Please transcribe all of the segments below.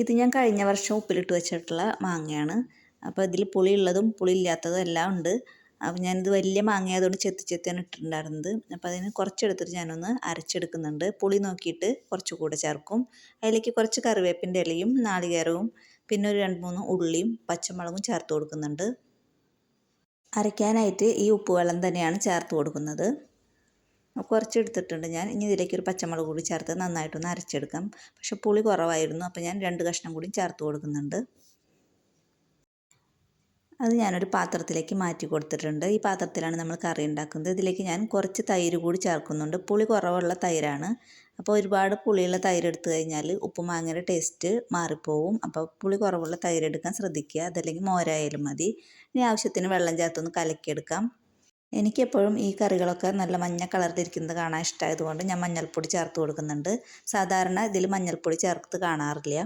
ഇത് ഞാൻ കഴിഞ്ഞ വർഷം ഉപ്പിലിട്ട് വെച്ചിട്ടുള്ള മാങ്ങയാണ്. അപ്പോൾ ഇതിൽ പുളി പുളിയില്ലാത്തതും എല്ലാം ഉണ്ട്. അപ്പോൾ ഞാനിത് വലിയ മാങ്ങ ആയതുകൊണ്ട് ചെത്തി ചെത്തിയാണ് ഇട്ടിട്ടുണ്ടായിരുന്നത്. അപ്പോൾ അതിന് കുറച്ചെടുത്തിട്ട് ഞാനൊന്ന് അരച്ചെടുക്കുന്നുണ്ട്. പുളി നോക്കിയിട്ട് കുറച്ച് കൂടെ ചേർക്കും. അതിലേക്ക് കുറച്ച് കറിവേപ്പിന്റെ ഇലയും നാളികേരവും പിന്നെ ഒരു രണ്ട് മൂന്ന് ഉള്ളിയും പച്ചമുളകും ചേർത്ത് കൊടുക്കുന്നുണ്ട്. അരയ്ക്കാനായിട്ട് ഈ ഉപ്പുവെള്ളം തന്നെയാണ് ചേർത്ത് കൊടുക്കുന്നത്. കുറച്ച് എടുത്തിട്ടുണ്ട് ഞാൻ ഇനി ഇതിലേക്ക് ഒരു പച്ചമുളക് കൂടി ചേർത്ത് നന്നായിട്ടൊന്ന് അരച്ചെടുക്കാം. പക്ഷെ പുളി കുറവായിരുന്നു. അപ്പോൾ ഞാൻ രണ്ട് കഷ്ണം കൂടി ചേർത്ത് കൊടുക്കുന്നുണ്ട്. അത് ഞാനൊരു പാത്രത്തിലേക്ക് മാറ്റി കൊടുത്തിട്ടുണ്ട്. ഈ പാത്രത്തിലാണ് നമ്മൾ കറി ഉണ്ടാക്കുന്നത്. ഇതിലേക്ക് ഞാൻ കുറച്ച് തൈര് കൂടി ചേർക്കുന്നുണ്ട്. പുളി കുറവുള്ള തൈരാണ്. അപ്പോൾ ഒരുപാട് പുളിയുള്ള തൈര് എടുത്തു കഴിഞ്ഞാൽ ഉപ്പുമാങ്ങയുടെ ടേസ്റ്റ് മാറിപ്പോവും. അപ്പോൾ പുളി കുറവുള്ള തൈര് എടുക്കാൻ ശ്രദ്ധിക്കുക. അതല്ലെങ്കിൽ മോരായാലും മതി. ഇനി ആവശ്യത്തിന് വെള്ളം ചേർത്തൊന്ന് കലക്കിയെടുക്കാം. എനിക്കെപ്പോഴും ഈ കറികളൊക്കെ നല്ല മഞ്ഞ കളറിലിരിക്കുന്നത് കാണാൻ ഇഷ്ടമായതുകൊണ്ട് ഞാൻ മഞ്ഞൾപ്പൊടി ചേർത്ത് കൊടുക്കുന്നുണ്ട്. സാധാരണ ഇതിൽ മഞ്ഞൾപ്പൊടി ചേർത്ത് കാണാറില്ല.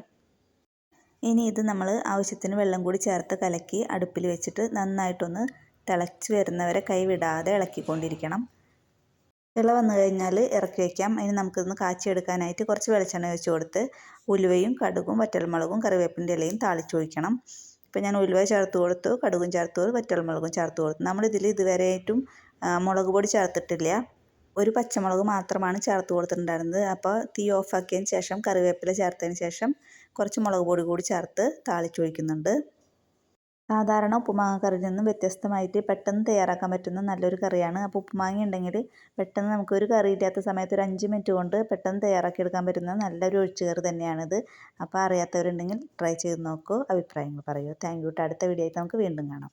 ഇനി ഇത് നമ്മൾ ആവശ്യത്തിന് വെള്ളം കൂടി ചേർത്ത് കലക്കി അടുപ്പിൽ വെച്ചിട്ട് നന്നായിട്ടൊന്ന് തിളച്ച് വരുന്നവരെ കൈവിടാതെ ഇളക്കിക്കൊണ്ടിരിക്കണം. ഇള വന്നു കഴിഞ്ഞാൽ ഇറക്കി വയ്ക്കാം അതിന് നമുക്കിതൊന്ന് കാച്ചിയെടുക്കാനായിട്ട് കുറച്ച് വെളിച്ചെണ്ണ ഒഴിച്ച് കൊടുത്ത് ഉലുവയും കടുകും വറ്റൽമുളകും കറിവേപ്പിന്റെ ഇലയും താളിച്ചൊഴിക്കണം ഇപ്പം ഞാൻ ഉലുവ ചേർത്ത് കൊടുത്തു കടുകും ചേർത്ത് കൊടുത്തു വറ്റൽമുളകും ചേർത്ത് കൊടുത്തു. നമ്മളിതിൽ ഇതുവരെയായിട്ടും മുളക് പൊടി ചേർത്തിട്ടില്ല. ഒരു പച്ചമുളക് മാത്രമാണ് ചേർത്ത് കൊടുത്തിട്ടുണ്ടായിരുന്നത്. അപ്പോൾ തീ ഓഫാക്കിയതിന് ശേഷം കറിവേപ്പില ചേർത്തതിന് ശേഷം കുറച്ച് മുളക് പൊടി കൂടി ചേർത്ത് താളിച്ചൊഴിക്കുന്നുണ്ട് സാധാരണ ഉപ്പുമാങ്ങ കറിയിൽ നിന്നും വ്യത്യസ്തമായിട്ട് പെട്ടെന്ന് തയ്യാറാക്കാൻ പറ്റുന്ന നല്ലൊരു കറിയാണ്. അപ്പോൾ ഉപ്പുമാങ്ങ ഉണ്ടെങ്കിൽ പെട്ടെന്ന് നമുക്ക് ഒരു കറി ഇല്ലാത്ത സമയത്ത് ഒരു അഞ്ച് മിനിറ്റ് കൊണ്ട് പെട്ടെന്ന് തയ്യാറാക്കിയെടുക്കാൻ പറ്റുന്ന നല്ലൊരു ഒഴിച്ചുകറി തന്നെയാണിത്. അപ്പോൾ അറിയാത്തവരുണ്ടെങ്കിൽ ട്രൈ ചെയ്ത് നോക്കൂ. അഭിപ്രായങ്ങൾ പറയൂ. Thank you. അടുത്ത വീഡിയോ ആയിട്ട് നമുക്ക് വീണ്ടും കാണാം.